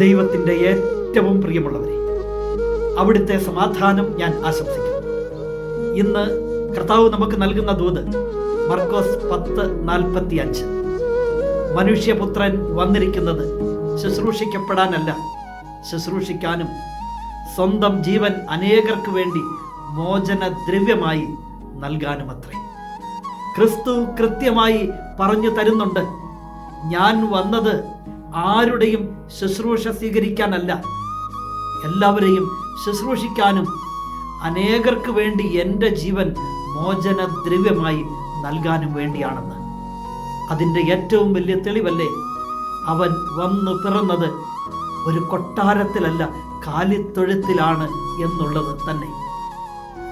ദൈവത്തിന്റെ ഏറ്റവും പ്രിയമുള്ളവരെ അവിടുത്തെ സമാധാനം ഞാൻ ആശംസിക്കുന്നു. ഇന്ന് കർത്താവ് നമുക്ക് നൽകുന്ന ദൂത് മർക്കോസ് പത്ത് നാൽപ്പത്തി അഞ്ച് മനുഷ്യപുത്രൻ വന്നിരിക്കുന്നത് ശുശ്രൂഷിക്കപ്പെടാനല്ല ശുശ്രൂഷിക്കാനും സ്വന്തം ജീവൻ അനേകർക്ക് വേണ്ടി മോചന ദ്രവ്യമായി നൽകാനുമത്രേ. ക്രിസ്തു കൃത്യമായി പറഞ്ഞു തരുന്നുണ്ട് ഞാൻ വന്നത് ആരുടെയും ശുശ്രൂഷ സ്വീകരിക്കാനല്ല. എല്ലാവരെയും ശുശ്രൂഷിക്കാനും അനേകർക്ക് വേണ്ടി എന്റെ ജീവൻ മോചന ദ്രവ്യമായി നൽകാനും വേണ്ടിയാണെന്ന്. അതിന്റെ ഏറ്റവും വലിയ തെളിവല്ലേ? അവൻ വന്നു പിറന്നത് ഒരു കൊട്ടാരത്തിലല്ല കാലിത്തൊഴുത്തിലാണ് എന്നുള്ളത് തന്നെ.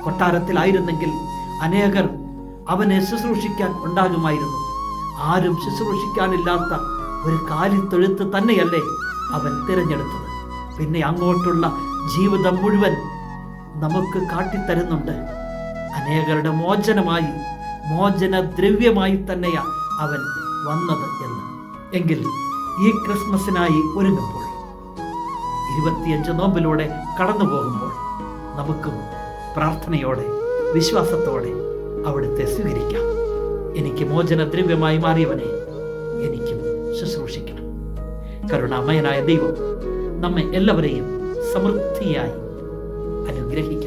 കൊട്ടാരത്തിലായിരുന്നെങ്കിൽ അനേകർ അവനെ ശുശ്രൂഷിക്കാൻ ഉണ്ടാകുമായിരുന്നു. ആരും ശുശ്രൂഷിക്കാനില്ലാത്ത ഒരു കാലിത്തൊഴുത്ത് തന്നെയല്ലേ അവൻ തിരഞ്ഞെടുത്തത്. പിന്നെ അങ്ങോട്ടുള്ള ജീവിതം മുഴുവൻ നമുക്ക് കാട്ടിത്തരുന്നുണ്ട്. അനേകരുടെ മോചനമായി മോചന ദ്രവ്യമായി തന്നെയാ അവൻ വന്നത് എന്ന്. എങ്കിൽ ഈ ക്രിസ്മസിനായി ഒരുങ്ങുമ്പോൾ ഇരുപത്തിയഞ്ച് നോമ്പിലൂടെ കടന്നു പോകുമ്പോൾ നമുക്കും പ്രാർത്ഥനയോടെ വിശ്വാസത്തോടെ അവിടുത്തെ സ്വീകരിക്കാം. എനിക്ക് മോചന ദ്രവ്യമായി മാറിയവനെ എനിക്കും ശുശ്രൂഷിക്കണം. കരുണാമയനായ ദൈവം നമ്മെ എല്ലാവരെയും സമൃദ്ധിയായി അനുഗ്രഹിക്കട്ടെ.